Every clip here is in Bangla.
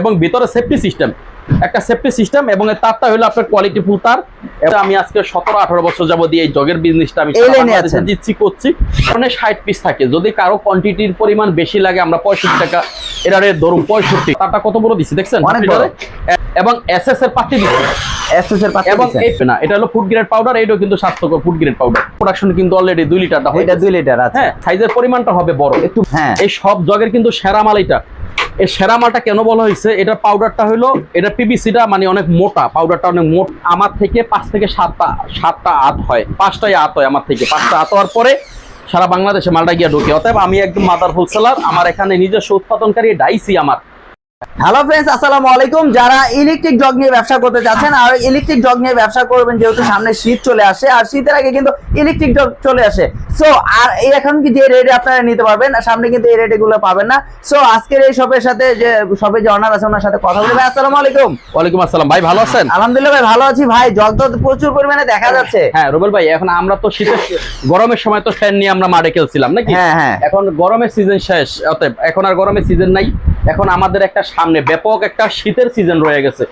এবং ভিতরে সেফটি সিস্টেম একটা সেফটি সিস্টেম এবং এর তারটা হলো আপনার কোয়ালিটি ফুল তার। এবং আমি আজকে সতেরো আঠারো বছর যাব দিয়ে এই জগের বিজনেসটা আমি। দিচ্ছি করছি। কারণ ষাট পিস থাকে। যদি কারও কোয়ান্টিটির পরিমাণ বেশি লাগে আমরা পঁয়ষট্টি টাকা এরা রেট ধরুন পঁয়ষট্টি। তারটা কত বড় দিচ্ছি দেখছেন? অনেক এবং এস এস এর পার্টি দিচ্ছি এসএস এর পাতা এবং না এটা হলো ফুড গ্রেড পাউডার এইটাও কিন্তু স্বাস্থ্যকর ফুড গ্রেড পাউডার প্রোডাকশন কিন্তু অলরেডি দুই গেছে। 2 লিটার আছে। হ্যাঁ সাইজের পরিমাণটা হবে বড়। একটু হ্যাঁ। এই সব জগের কিন্তু সেরা মাল এটা এই সেরা মালটা কেন বলা হয়েছে? এটা পাউডারটা হলো এটা পিবিসিটা মানে অনেক মোটা পাউডারটা অনেক মোট, আমার থেকে পাঁচ থেকে সাতটা সাতটা আত হয়, পাঁচটাই আত হয় আমার থেকে, পাঁচটা আত হওয়ার পরে সারা বাংলাদেশে মালটা গিয়ে ঢুকে। অতএব আমি একদম মাদার হোলসেলার আমার এখানে নিজস্ব উৎপাদনকারী ডাইসি আমার। হ্যালো ফ্রেন্ডস আসসালামু আলাইকুম। যারা ইলেকট্রিক জগ নিয়ে ব্যবসা করতে চাচ্ছেন আর ইলেকট্রিক জগ নিয়ে ব্যবসা করবেন যেহেতু সামনে শীত চলে আসে আর শীতের আগে কিন্তু ইলেকট্রিক জগ চলে আসে। সো আর এখন কি যে রেটে আপনারা নিতে পারবেন সামনে কিন্তু এই রেটে গুলো পাবেন না। সো আজকের এই শপের সাথে যে শপে যে অনার আছে ওনার সাথে কথা বলি ভাই আসসালামু আলাইকুম। ওয়ালাইকুম আসসালাম। ভাই ভালো আছেন? আলহামদুলিল্লাহ ভাই ভালো আছি। ভাই জগ তো প্রচুর পরিমাণে দেখা যাচ্ছে। হ্যাঁ রুবেল ভাই এখন আমরা তো শীতের গরমের সময় তো ফ্যান নিয়ে আমরা মাঠে খেলছিলাম নাকি? হ্যাঁ হ্যাঁ। এখন গরমের সিজন শেষ অতএব এখন আর গরমের সিজন নাই। এখন আমাদের একটা সামনে ব্যাপক একটা শীতের সিজন রয়ে গেছে।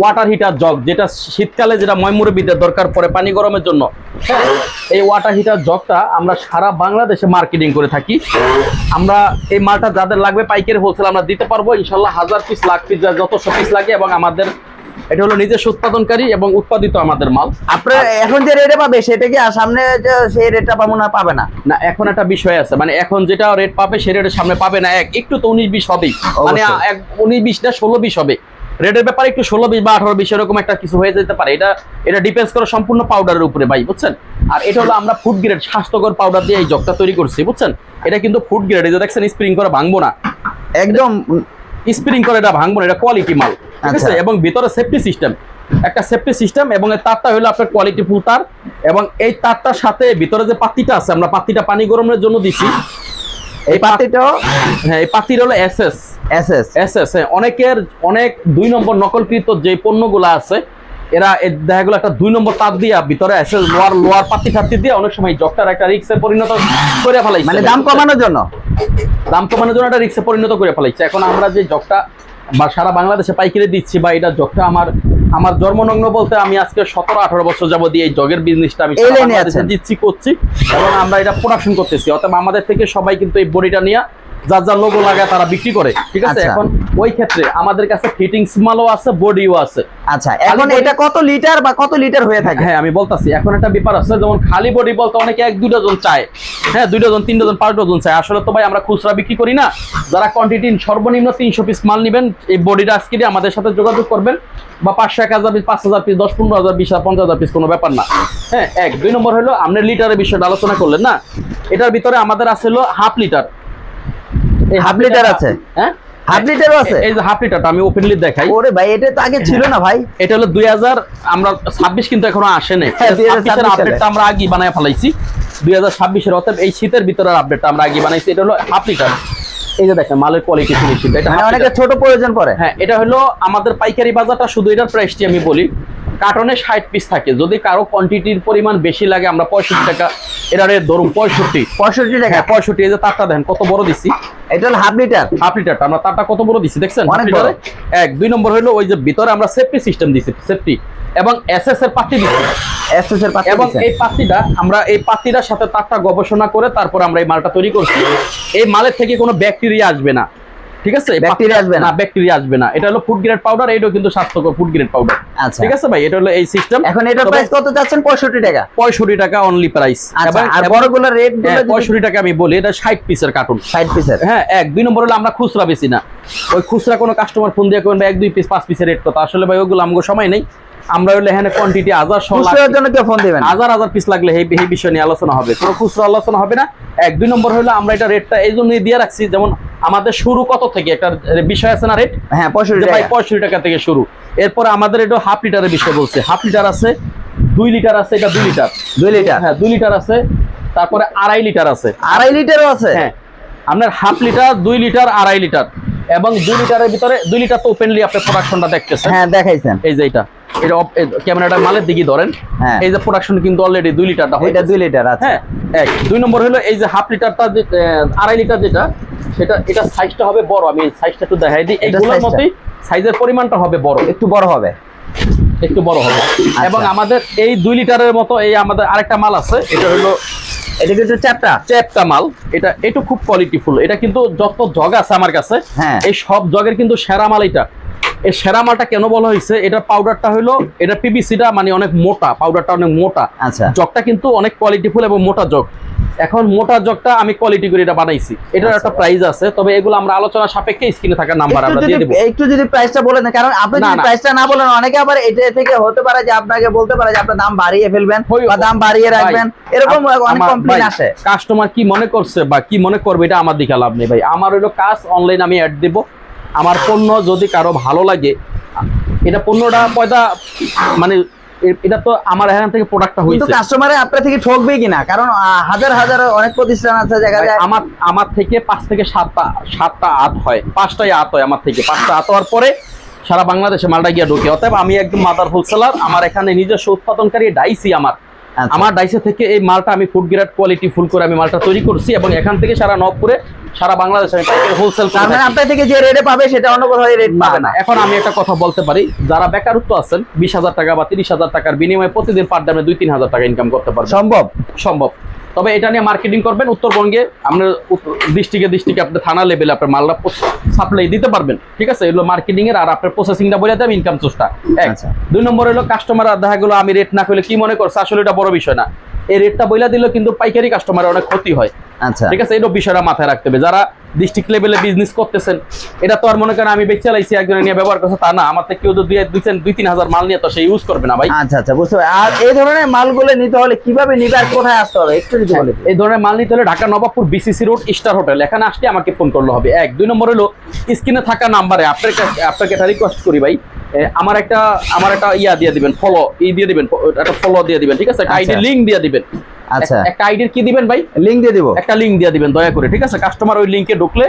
ওয়াটার হিটার জগ যেটা শীতকালে যেটা ময়মুরবিদের দরকার পড়ে পানি গরমের জন্য। এই ওয়াটার হিটার জগটা আমরা সারা বাংলাদেশে মার্কেটিং করে থাকি। আমরা এই মালটা যাদের লাগবে পাইকারি হোলসেল আমরা দিতে পারব। ইনশাল্লাহ হাজার পিস লাখ পিস যত পিস লাগে এবং আমাদের এটা হলো নিজস্ব উৎপাদনকারী এবং উৎপাদিত আমাদের মাল। আপনার এখন যে রেটে পাবে সেটা কি আর সামনে যে সেই রেটটা পাবো না পাবে না? না এখন একটা বিষয় আছে মানে এখন যেটা রেট পাবে সে রেটের সামনে পাবে না এক একটু তো উনিশ বিশ হবেই। মানে উনিশ বিশ না ষোলো বিশ হবে। রেটের ব্যাপারে একটু ষোলো বিশ বা আঠারো বিশ এরকম একটা কিছু হয়ে যেতে পারে। এটা এটা ডিপেন্ডস করে সম্পূর্ণ পাউডারের উপরে ভাই বুঝছেন? আর এটা হলো আমরা ফুড গ্রেড স্বাস্থ্যকর পাউডার দিয়ে এই জগটা তৈরি করছি বুঝছেন? এটা কিন্তু ফুড গ্রেড এই যে দেখছেন স্প্রিং করে ভাঙবো না। একদম স্প্রিং করে এটা ভাঙবো না এটা কোয়ালিটি মাল। ঠিক আছে? আচ্ছা। এবং ভিতরে সেফটি সিস্টেম একটা সেফটি সিস্টেম এবং এই তারটা হলো আপনার কোয়ালিটি ফুল তার এবং এই তারটার সাথে ভিতরে যে পাতিটা আছে আমরা পাতিটা পানি গরমের জন্য দিছি। এই পাতিটাও হ্যাঁ এই পাতির হলো এসএস এসএস এসএস হ্যাঁ অনেকের অনেক দুই নম্বর নকলকৃত যে পণ্যগুলো আছে এরা এ দেখা গেলো একটা দুই নম্বর তার দিয়া ভিতরে এসএস লোয়ার লোয়ার পাতি টাতি দিয়ে অনেক সময় জগটার একটা রিক্সে পরিণত করে ফেলাইছে। মানে দাম কমানোর জন্য? দাম কমানোর জন্য একটা রিক্সে পরিণত করে ফেলাইছে। এখন আমরা যে জগটা বা সারা বাংলাদেশে পাইকারি দিচ্ছি বা এটা জগটা আমার আমার জন্মনগ্ন বলতে আমি আজকে সতেরো আঠারো বছর যাব দিয়ে এই জগের বিজনেসটা আমি। দিচ্ছি করছি এবং আমরা এটা প্রোডাকশন করতেছি অর্থাৎ আমাদের থেকে সবাই কিন্তু এই বডিটা নিয়ে যার যার লোগো লাগায় তারা বিক্রি করে ঠিক আছে? আচ্ছা। এখন ওই ক্ষেত্রে আমাদের কাছে ফিটিংস মালও আছে বডিও আছে। আচ্ছা এখন এটা কত লিটার বা কত লিটার হয়ে থাকে? হ্যাঁ আমি বলতাছি এখন একটা ব্যাপার আছে যেমন খালি বডি বলতে অনেকে এক দুই ডজন চায় হ্যাঁ দুই ডজন তিন ডজন পাঁচ ডজন চায়। আসলে তো ভাই আমরা খুচরা বিক্রি করি না। যারা কোয়ান্টিটি সর্বনিম্ন তিনশো পিস মাল নেবেন এই বডিটা আজকে দিয়ে আমাদের সাথে যোগাযোগ করবেন। বা পাঁচশো এক হাজার পিস পাঁচ হাজার পিস দশ পনেরো হাজার বিশ হাজার পঞ্চাশ হাজার পিস কোনো ব্যাপার না। হ্যাঁ এক। দুই নম্বর হলো আপনি লিটারের বিষয়টা আলোচনা করলেন না? এটার ভিতরে আমাদের আছে হলো হাফ লিটার এই Half liter আছে? হ্যাঁ? হাফ লিটারও আছে? এই যে হাফ লিটারটা আমি ওপেনলি দেখাই। ওরে ভাই এটা তো আগে ছিল না ভাই। এটা হলো দুই হাজার আমরা ছাব্বিশ কিন্তু এখনও আসে নাই। হ্যাঁ, 2026 আপডেটটা আমরা আগে বানায় ফেলাইছি। দুই হাজার ছাব্বিশের অতএব এই শীতের ভিতরের আপডেটটা আমরা আগে বানাইছি। এটা হলো হাফ লিটার। এই যে দেখেন মালের কোয়ালিটি ফিনিশিং এটা মানে অনেকে ছোট প্রয়োজন পড়ে। হ্যাঁ এটা হলো আমাদের পাইকারি বাজারটা শুধু এটার প্রাইসটি আমি বলি। কার্টনে ষাট পিস থাকে। যদি কারও কোয়ান্টিটির পরিমাণ বেশি লাগে আমরা পঁয়ষট্টি টাকা এটা রেট ধরুন পঁয়ষট্টি। পঁয়ষট্টি টাকা? হ্যাঁ পঁয়ষট্টি এই যে তারটা দেখেন কত বড় দিচ্ছি এটা হলো হাফ লিটার হাফ লিটারটা আমরা তারটা কত বড় দিচ্ছি দেখছেন? এক দুই নম্বর হলো ওই যে ভিতরে আমরা সেফটি সিস্টেম দিচ্ছি সেফটি এবং এসএস এর পার্টি দিচ্ছি এসএস এর পাতি এবং এই পাত্তিটা আমরা এই পাত্তিটার সাথে তারটা গবেষণা করে তারপর আমরা এই মালটা তৈরি করছি। এই মালের থেকে কোনো ব্যাকটেরিয়া আসবে না। ঠিক আছে? পাত্তিটা- আসবে না? ব্যাকটেরিয়া আসবে না। এটা হলো ফুড গ্রেড পাউডার এটাও কিন্তু স্বাস্থ্যকর ফুড গ্রেড পাউডার আচ্ছা। ঠিক আছে ভাই? এটা হলো এই সিস্টেম এখন এটার প্রাইস কত চাচ্ছেন? পঁয়ষট্টি টাকা। পঁয়ষট্টি টাকা অনলি প্রাইস আচ্ছা আর বড়গুলোর রেট পঁয়ষট্টি টাকা আমি বলি এটা ষাট পিসের কার্টুন ষাট পিসের হ্যাঁ এক। দুই নম্বর হলো আমরা খুচরা বেশি না। ওই খুচরা কোনো কাস্টমার ফোন দিয়ে ভাই, এক দুই পিস পাঁচ পিসের রেট কত আসলে ভাই ওগুলো আমাকে সময় নেই। আমরা হলে এখানে কোয়ান্টিটি হাজার খুচরার জন্য কেউ ফোন দিবেন হাজার হাজার পিস লাগলে এই এই বিষয় নিয়ে আলোচনা হবে। কোনো খুচরা আলোচনা হবে না। এক। দুই নম্বর হলো আমরা এটা রেটটা এই জন্যই দিয়ে রাখছি যেমন আমাদের শুরু কত থেকে? একটা বিষয় আছে না রেট? হ্যাঁ পঁয়ষট্টি ভাই পঁয়ষট্টি টাকা থেকে শুরু। এরপরে আমাদের এটা হাফ লিটারের বিষয় বলছে। হাফ লিটার আছে দুই লিটার আছে এটা দুই লিটার। দুই লিটার? হ্যাঁ দুই লিটার আছে তারপরে আড়াই লিটার আছে। আড়াই লিটারও আছে? হ্যাঁ আপনার হাফ লিটার দুই লিটার আড়াই লিটার। এবং দুই লিটারের ভিতরে দুই লিটার তো ওপেনলি আপনি প্রোডাকশনটা দেখতেছেন। হ্যাঁ দেখাইছেন। এই যে এটা। এটা ক্যামেরাটা মালের দিকে ধরেন। হ্যাঁ। এই যে প্রোডাকশন কিন্তু অলরেডি দুই লিটারটা এটা দুই লিটার আছে। হ্যাঁ এক। দুই নম্বর হলো এই যে হাফ লিটারটা আড়াই লিটার যেটা সেটা এটা সাইজটা হবে বড়। আমি সাইজটা একটু দেখাই দিই। এইগুলোর মতোই সাইজের পরিমাণটা হবে বড়। একটু বড় হবে। একটু বড় হবে। আচ্ছা। এবং আমাদের এই দুই লিটারের মতো এই আমাদের আরেকটা মাল আছে। এটা হলো এটা কিন্তু চ্যাপটা। চ্যাপটা মাল। এটা এটা খুব কোয়ালিটিফুল এটা কিন্তু যত জগ আছে আমার কাছে হ্যাঁ। এই সব জগের কিন্তু সেরা মাল এটা এই সেরা মালটা কেন বলা হয়েছে? এটা পাউডারটা হলো এটা পিবিসিটা মানে অনেক মোটা পাউডারটা অনেক মোটা। আচ্ছা। জগটা কিন্তু অনেক কোয়ালিটিফুল এবং মোটা জগ। এখন মোটা জগটা আমি কোয়ালিটি করে এটা বানাইছি। এটার আচ্ছা। একটা প্রাইস আছে তবে এগুলো আমরা আলোচনা সাপেক্ষে স্ক্রিনে থাকা নাম্বার আমরা দিয়ে দেবো। একটু যদি প্রাইসটা বলে দেন কারণ আপনি যদি প্রাইসটা না বলেন অনেকে আবার এটা থেকে হতে পারে যে আপনাকে বলতে পারে যে আপনার দাম বাড়িয়ে ফেলবেন বা দাম বাড়িয়ে রাখবেন। এরকম অনেক কমপ্লেন আসে কাস্টমার কি মনে করছে বা কি মনে করবে এটা আমার দিকে লাভ নেই ভাই। আমার হলো কাজ অনলাইন আমি অ্যাড দেব। আমার পণ্য যদি কারও ভালো লাগে এটা পণ্যটা পয়দা মানে এটা তো আমার এখান থেকে প্রোডাক্টটা কিন্তু হয়েছে কাস্টমারে আপনার থেকে ঠকবে কিনা? কারণ হাজার হাজার অনেক প্রতিষ্ঠান আছে জায়গা যায় আমার আমার থেকে পাঁচ থেকে সাতটা সাতটা আত হয়। পাঁচটাই আত হয় আমার থেকে। পাঁচটা আত হওয়ার পরে সারা বাংলাদেশে মালটা গিয়ে ঢুকে। অতএব আমি একদম মাদার হোলসেলার আমার এখানে নিজস্ব উৎপাদনকারী ডাইসি আমার। আমার ডাইসে থেকে এই মালটা আমি ফুড গ্রেড কোয়ালিটি ফুল করে আমি মালটা তৈরি করছি এবং এখান থেকে সারা নবপুরে সারা বাংলাদেশে আমি হোলসেল তার মানে আপনার থেকে যে রেটে পাবে সেটা অন্য কোথাও রেট পাবে না। না এখন আমি একটা কথা বলতে পারি যারা বেকারত্ব আছেন বিশ হাজার টাকা বা তিরিশ হাজার টাকার বিনিময়ে প্রতিদিন পার দামে দুই তিন হাজার টাকা ইনকাম করতে পারবে সম্ভব? সম্ভব। তবে এটা নিয়ে মার্কেটিং করবেন উত্তরবঙ্গে। আপনার ডিস্ট্রিক্টে ডিস্ট্রিক্টে আপনি থানা লেভেলে আপনার মালটা সাপ্লাই দিতে পারবেন। ঠিক আছে? এগুলো মার্কেটিং এর আর আপনার প্রসেসিংটা বলে দেবেন ইনকাম সোর্সটা এক। আচ্ছা। দুই নম্বর হলো কাস্টমার দেখা গেলো আমি রেট না করলে কি মনে করছে? আসলে এটা বড় বিষয় না। এই রেটটা বইলা দিলেও কিন্তু পাইকারি কাস্টমারের অনেক ক্ষতি হয়। আচ্ছা। ঠিক আছে? এটা বিষয়টা মাথায় রাখতে হবে। যারা ডিস্ট্রিক্ট লেভেলে বিজনেস করতেছেন এটা তো আর মনে করেন আমি বেচে লাইছি একজনে নিয়ে ব্যবহার করছে তা না আমার থেকে কেউ দুই দুই তিন হাজার মাল নিয়ে তো সে ইউজ করবে না ভাই। আচ্ছা আচ্ছা বুঝতে আর এই ধরনের মালগুলো নিতে হলে কীভাবে নিবে আর কোথায় আসতে হবে? একটু যদি বলে এই ধরনের মাল নিতে হলে Dhaka Nawabpur BCC road star hotel এখানে আসলে আমাকে ফোন করলে হবে। এক। দুই নম্বর হলো স্ক্রিনে থাকা নাম্বারে আপনার কাছে- আপনাকে একটা রিকোয়েস্ট করি ভাই। আমার একটা আমার একটা ইয়া দিয়ে দিবেন ফলো ই দিয়ে দিবেন একটা ফলো দিয়ে দিবেন ঠিক আছে? আইডি আচ্ছা। লিংক দিয়ে দিবেন। আচ্ছা। একটা আইডির কি দিবেন ভাই? লিংক দিয়ে দিব। একটা লিংক দিয়ে দিবেন দয়া করে ঠিক আছে? কাস্টমার ওই লিংকে ঢুকলে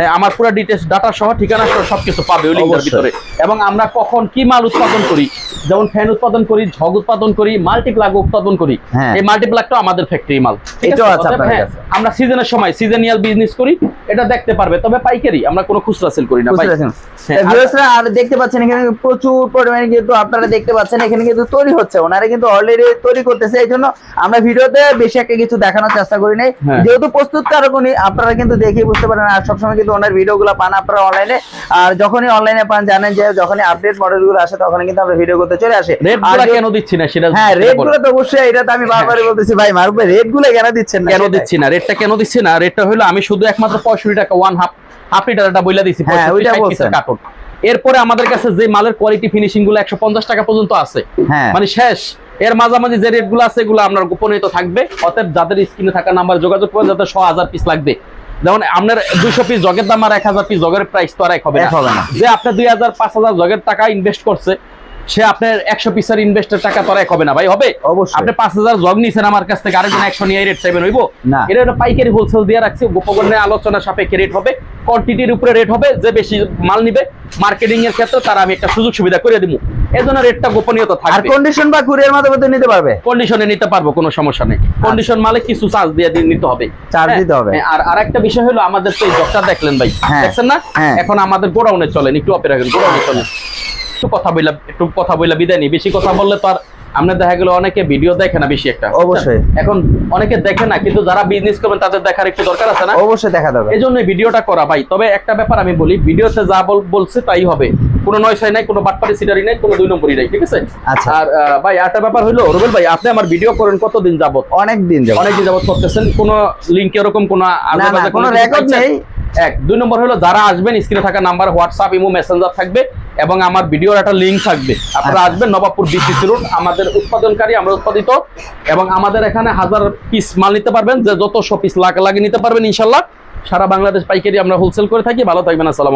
হ্যাঁ আমার পুরো ডিটেলস ডাটা সহ ঠিকানা সহ সবকিছু পাবে ওই অবশ্যই। ভিতরে এবং আমরা কখন কি মাল উৎপাদন করি যেমন ফ্যান উৎপাদন করি ঝগ উৎপাদন করি মাল্টিপ্লাগ উৎপাদন করি হ্যাঁ। এই মাল্টিপ্লাগটাও আমাদের ফ্যাক্টরি মাল এটাও আছে আপনার হ্যাঁ, কাছে। আমরা সিজনের সময় সিজনিয়াল বিজনেস করি এটা দেখতে পারবে তবে পাইকারি আমরা কোনো খুচরা সেল করি না ভিউয়ার্সরা আর দেখতে পাচ্ছেন এখানে প্রচুর পরিমাণে কিন্তু আপনারা দেখতে পাচ্ছেন এখানে কিন্তু তৈরি হচ্ছে ওনারা কিন্তু অলরেডি তৈরি করতেছে এই জন্য আমরা ভিডিওতে বেশি একটা কিছু দেখানোর চেষ্টা করি নাই। যেহেতু প্রস্তুত কারক উনি আপনারা কিন্তু দেখেই বুঝতে পারেন আর সবসময় কিন্তু ওনার ভিডিওগুলো পান আপনারা অনলাইনে আর যখনই অনলাইনে পান জানেন যে যখনই আপডেট মডেলগুলো আসে তখন কিন্তু আমরা ভিডিও করতে চলে আসে। কেন দিচ্ছি না সেটা হ্যাঁ সেটা রেটগুলো তো অবশ্যই এটা তো আমি বারবারই বলতেছি ভাই মারুফ ভাই রেটগুলো কেন দিচ্ছেন না কেন দিচ্ছি না? রেটটা কেন দিচ্ছি না? রেটটা হলো আমি শুধু একমাত্র পঁয়ষট্টি টাকা ওয়ান হাফ হাফ লিটার এটা বইলা দিচ্ছি হ্যাঁ, 65 ওইটা 60 বলছেন। এরপরে আমাদের কাছে যে মালের কোয়ালিটি ফিনিশিংগুলো একশো পঞ্চাশ টাকা পর্যন্ত আছে হ্যাঁ। মানে শেষ। এর মাঝামাঝি যে রেটগুলো আছে এগুলো আপনার গোপনীয়তা থাকবে। অতএব যাদের স্ক্রিনে থাকা নাম্বার যোগাযোগ করবেন যাদের ছ হাজার পিস লাগবে যেমন আপনার দুইশো পিস জগের দাম আর এক হাজার পিস জগের প্রাইস তো আর এক হবে না। যে আপনার দুই হাজার পাঁচ হাজার জগের টাকা ইনভেস্ট করছে সে আপনার একশো পিসের ইনভেস্টের টাকা তো হবে না ভাই হবে? অবশ্যই। আপনি পাঁচ হাজার জগ নিছেন আমার কাছ থেকে আরেকজন একশো নিয়ে রেট চাইবেন হইব? না। এটা একটা পাইকারি হোলসেল দিয়ে রাখছি গোপগণ্যে আলোচনা সাপেক্ষে রেট হবে কোয়ান্টিটির উপরে রেট হবে যে বেশি মাল নিবে মার্কেটিং এর ক্ষেত্রে তারা আমি একটা সুযোগ সুবিধা করে দিব রেটটা গোপনীয়তা আর কন্ডিশন বা কুরিয়ার মাধ্যমে নিতে পারবে? কন্ডিশনে নিতে পারব কোনো সমস্যা নেই। কন্ডিশন মালে কিছু চার্জ দিয়ে নিতে হবে। চার্জ হ্যাঁ, দিতে হবে। হ্যাঁ, আর আরেকটা বিষয় হলো আমাদের তো এই জবটা দেখলেন ভাই। হ্যাঁ, দেখছেন না। এখন আমাদের গোডাউনে চলেন একটু অপেক্ষা করেন গোডাউনে চলেন। কথা বইলা একটু কথা বইলা বিদায় নি বেশি কথা বললে তো আর আমরা দেখা গেল অনেকে ভিডিও দেখে না বেশি একটা। অবশ্যই। এখন অনেকে দেখে না কিন্তু যারা বিজনেস করবেন তাদের দেখার একটু দরকার আছে না? অবশ্যই দেখা যাবে। এই জন্য ভিডিওটা করা ভাই। তবে একটা ব্যাপার আমি বলি ভিডিওতে যা বল বলছে তাই হবে। কোনো নয়সাই নাই কোনো বাটপারি সিটারি নাই কোনো দুই নম্বরই নাই ঠিক আছে? আচ্ছা। আর ভাই একটা ব্যাপার হলো রুবেল ভাই আপনি আমার ভিডিও করেন কতদিন যাবত অনেক দিন যাবে অনেকদিন যাবত করতেছেন। কোনো লিঙ্ক এরকম কোনো কোনো রেকর্ড নেই। এক। দুই নম্বর হলো যারা আসবেন স্ক্রিনে থাকা নাম্বার হোয়াটসঅ্যাপ ইমো মেসেঞ্জার থাকবে। এবং আমার ভিডিওর একটা লিঙ্ক থাকবে। আপনারা আচ্ছা। আসবেন নবাবপুর বিসিসি রোড আমাদের উৎপাদনকারী আমরা উৎপাদিত এবং আমাদের এখানে হাজার পিস মাল নিতে পারবেন যে যত পিস লাখ লাগে নিতে পারবেন ইনশাল্লাহ। সারা বাংলাদেশ পাইকারি আমরা হোলসেল করে থাকি ভালো থাকবেন আসসালাম